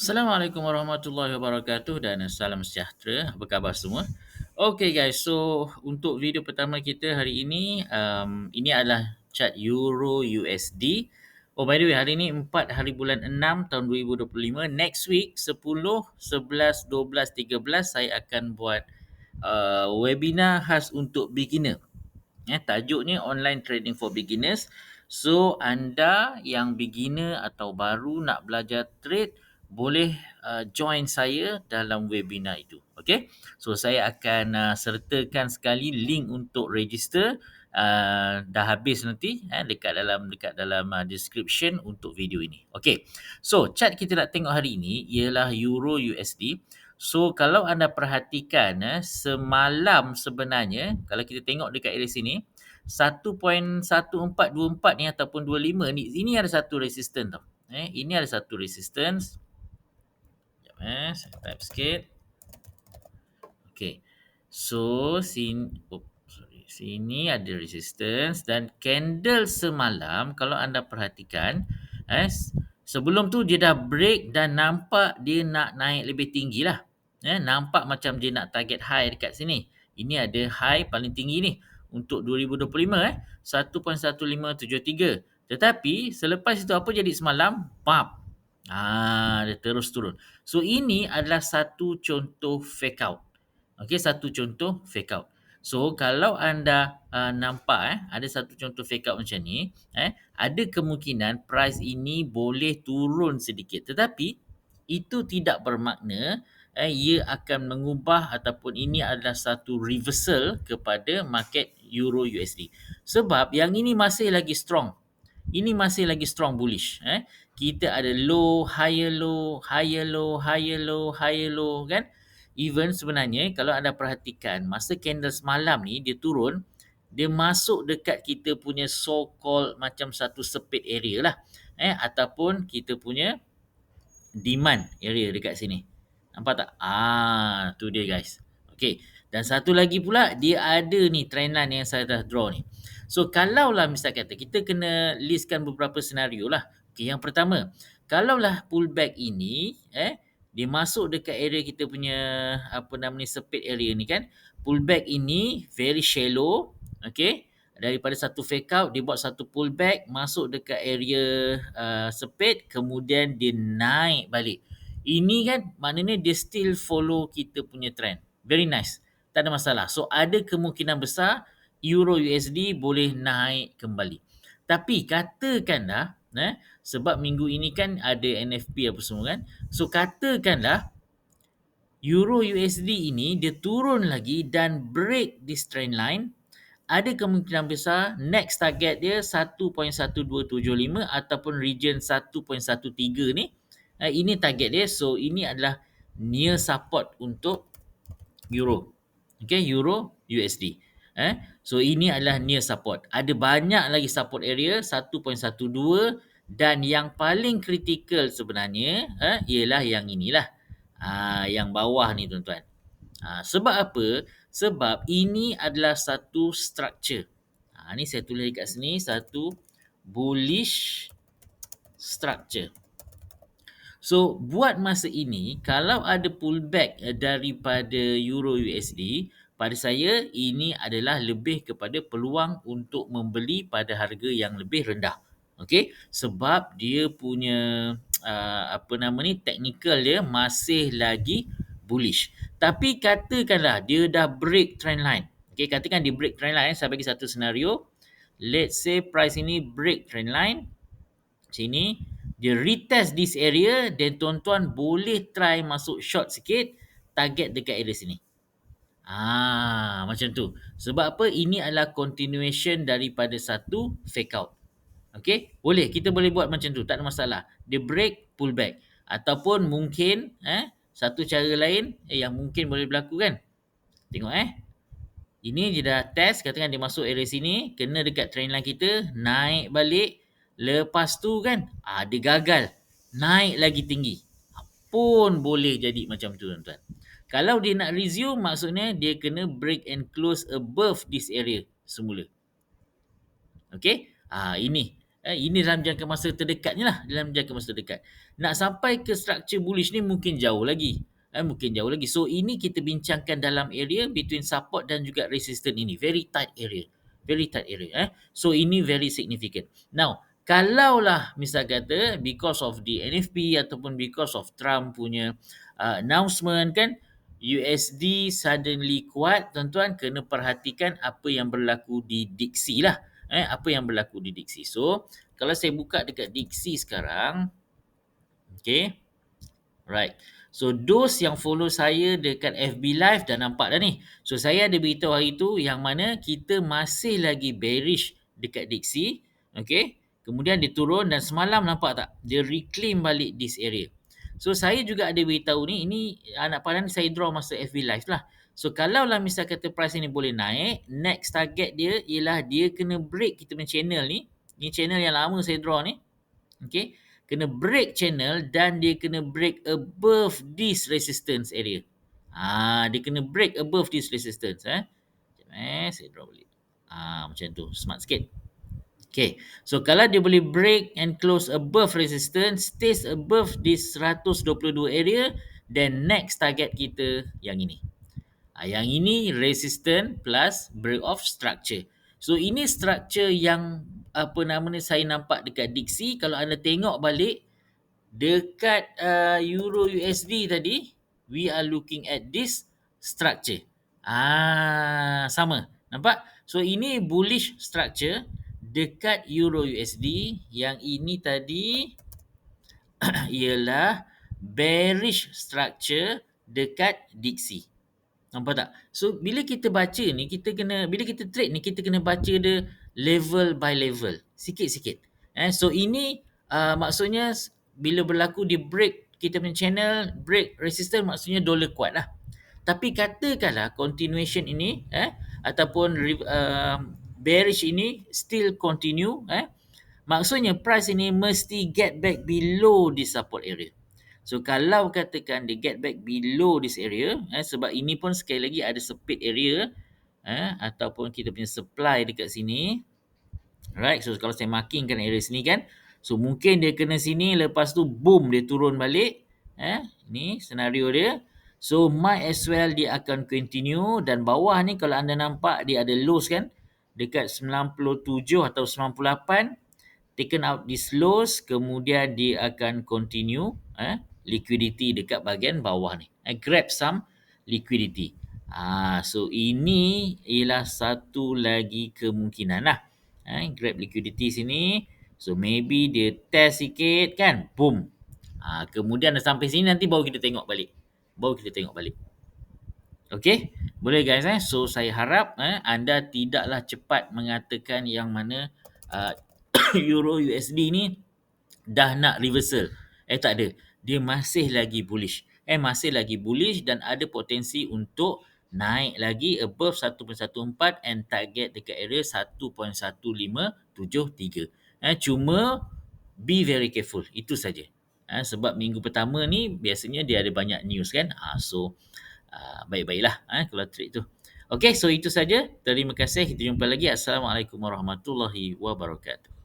Assalamualaikum warahmatullahi wabarakatuh dan salam sejahtera. Apa khabar semua? Okay guys, so untuk video pertama kita hari ini, um, ini adalah chart Euro USD. Oh by the way, hari ini 4 hari bulan 6 tahun 2025. Next week 10, 11, 12, 13 saya akan buat uh, webinar khas untuk beginner. Ya, tajuknya online trading for beginners. So anda yang beginner atau baru nak belajar trade boleh uh, join saya dalam webinar itu. Okay. So saya akan uh, sertakan sekali link untuk register uh, dah habis nanti eh, dekat dalam dekat dalam uh, description untuk video ini. Okay. So chart kita nak tengok hari ini ialah Euro USD. So kalau anda perhatikan eh, semalam sebenarnya kalau kita tengok dekat area sini 1.1424 ni ataupun 25 ni ini ada satu resistance tau. Eh ini ada satu resistance eh. Saya type sikit. Okey so sini oh, sorry. Sini ada resistance dan candle semalam kalau anda perhatikan eh sebelum tu dia dah break dan nampak dia nak naik lebih tinggi lah. Eh nampak macam dia nak target high dekat sini. Ini ada high paling tinggi ni untuk 2025 eh. 1.1573 tetapi selepas itu apa jadi semalam? Pop Ah, dia terus turun. So ini adalah satu contoh fake out. Okey, satu contoh fake out. So kalau anda uh, nampak eh ada satu contoh fake out macam ni, eh ada kemungkinan price ini boleh turun sedikit. Tetapi itu tidak bermakna eh ia akan mengubah ataupun ini adalah satu reversal kepada market euro USD. Sebab yang ini masih lagi strong. Ini masih lagi strong bullish eh kita ada low, higher low, higher low, higher low, higher low kan. Even sebenarnya kalau anda perhatikan masa candle semalam ni dia turun, dia masuk dekat kita punya so called macam satu sepit area lah. Eh ataupun kita punya demand area dekat sini. Nampak tak? Ah, tu dia guys. Okay. Dan satu lagi pula dia ada ni trendline yang saya dah draw ni. So kalau lah misal kata kita kena listkan beberapa senario lah. Okay, yang pertama, kalaulah pullback ini eh dia masuk dekat area kita punya apa nama ni sepit area ni kan. Pullback ini very shallow, okay. Daripada satu fake out dia buat satu pullback masuk dekat area uh, sepit kemudian dia naik balik. Ini kan maknanya dia still follow kita punya trend. Very nice. Tak ada masalah. So ada kemungkinan besar euro USD boleh naik kembali. Tapi katakanlah eh sebab minggu ini kan ada NFP apa semua kan so katakanlah euro USD ini dia turun lagi dan break this trend line. Ada kemungkinan besar next target dia 1.1275 ataupun region 1.13 ni. Eh, ini target dia so ini adalah near support untuk euro. Okay euro USD Eh, so ini adalah near support. Ada banyak lagi support area 1.12 dan yang paling kritikal sebenarnya eh, ialah yang inilah. Ah, yang bawah ni tuan-tuan. Ah, sebab apa? Sebab ini adalah satu structure. Ah, ni saya tulis dekat sini satu bullish structure. So buat masa ini kalau ada pullback eh, daripada euro USD pada saya ini adalah lebih kepada peluang untuk membeli pada harga yang lebih rendah. Okey, sebab dia punya uh, apa nama ni technical dia masih lagi bullish. Tapi katakanlah dia dah break trend line. Okey, katakan dia break trend line, saya bagi satu senario. Let's say price ini break trend line. Sini dia retest this area dan tuan-tuan boleh try masuk short sikit target dekat area sini. Ah, macam tu. Sebab apa? Ini adalah continuation daripada satu fake out. Okay? Boleh. Kita boleh buat macam tu. Tak ada masalah. Dia break, pull back. Ataupun mungkin, eh, satu cara lain eh, yang mungkin boleh berlaku kan? Tengok eh. Ini dia dah test. Katakan dia masuk area sini. Kena dekat train line kita. Naik balik. Lepas tu kan, ah, dia gagal. Naik lagi tinggi. Pun boleh jadi macam tu tuan-tuan. Kalau dia nak resume maksudnya dia kena break and close above this area semula. Okey? Ah ini Eh, ini dalam jangka masa terdekatnya lah. Dalam jangka masa terdekat. Nak sampai ke structure bullish ni mungkin jauh lagi. Eh, mungkin jauh lagi. So, ini kita bincangkan dalam area between support dan juga resistance ini. Very tight area. Very tight area. Eh. So, ini very significant. Now, kalaulah misal kata because of the NFP ataupun because of Trump punya uh, announcement kan, USD suddenly kuat, tuan-tuan kena perhatikan apa yang berlaku di Dixie lah eh apa yang berlaku di Dixie. So, kalau saya buka dekat Dixie sekarang, okay, right. So, those yang follow saya dekat FB Live dah nampak dah ni. So, saya ada beritahu hari tu yang mana kita masih lagi bearish dekat Dixie, okay. Kemudian dia turun dan semalam nampak tak? Dia reclaim balik this area. So, saya juga ada beritahu ni, ini anak padan saya draw masa FB Live lah. So kalau lah misal kata price ni boleh naik, next target dia ialah dia kena break kita punya channel ni. Ni channel yang lama saya draw ni. Okay. Kena break channel dan dia kena break above this resistance area. Ah, dia kena break above this resistance. Eh. Sekejap eh, saya draw balik. Ah, macam tu. Smart sikit. Okay. So kalau dia boleh break and close above resistance, stays above this 122 area, then next target kita yang ini. Ha, yang ini resistant plus break off structure. So ini structure yang apa nama ni saya nampak dekat Dixie kalau anda tengok balik dekat uh, euro USD tadi we are looking at this structure. Ah sama. Nampak? So ini bullish structure dekat euro USD yang ini tadi ialah bearish structure dekat Dixie. Nampak tak? So bila kita baca ni kita kena bila kita trade ni kita kena baca dia level by level, sikit-sikit. Eh so ini uh, maksudnya bila berlaku di break kita punya channel break resistance maksudnya dollar kuat lah. Tapi katakanlah continuation ini eh ataupun uh, bearish ini still continue eh maksudnya price ini mesti get back below the support area. So kalau katakan dia get back below this area eh, sebab ini pun sekali lagi ada sepit area eh, ataupun kita punya supply dekat sini. Right, so kalau saya markingkan area sini kan. So mungkin dia kena sini lepas tu boom dia turun balik. Eh, ni senario dia. So might as well dia akan continue dan bawah ni kalau anda nampak dia ada lows kan. Dekat 97 atau 98 taken out this lows kemudian dia akan continue eh liquidity dekat bahagian bawah ni. I grab some liquidity. Ah, so ini ialah satu lagi kemungkinan lah. Eh, grab liquidity sini. So maybe dia test sikit kan. Boom. Ah, kemudian sampai sini nanti baru kita tengok balik. Baru kita tengok balik. Okay. Boleh guys eh. So saya harap eh, anda tidaklah cepat mengatakan yang mana uh, Euro USD ni dah nak reversal. Eh tak ada dia masih lagi bullish. Eh masih lagi bullish dan ada potensi untuk naik lagi above 1.14 and target dekat area 1.1573. Eh cuma be very careful. Itu saja. Eh, sebab minggu pertama ni biasanya dia ada banyak news kan. Ha, so uh, baik-baiklah eh, kalau trade tu. Okay, so itu saja. Terima kasih. Kita jumpa lagi. Assalamualaikum warahmatullahi wabarakatuh.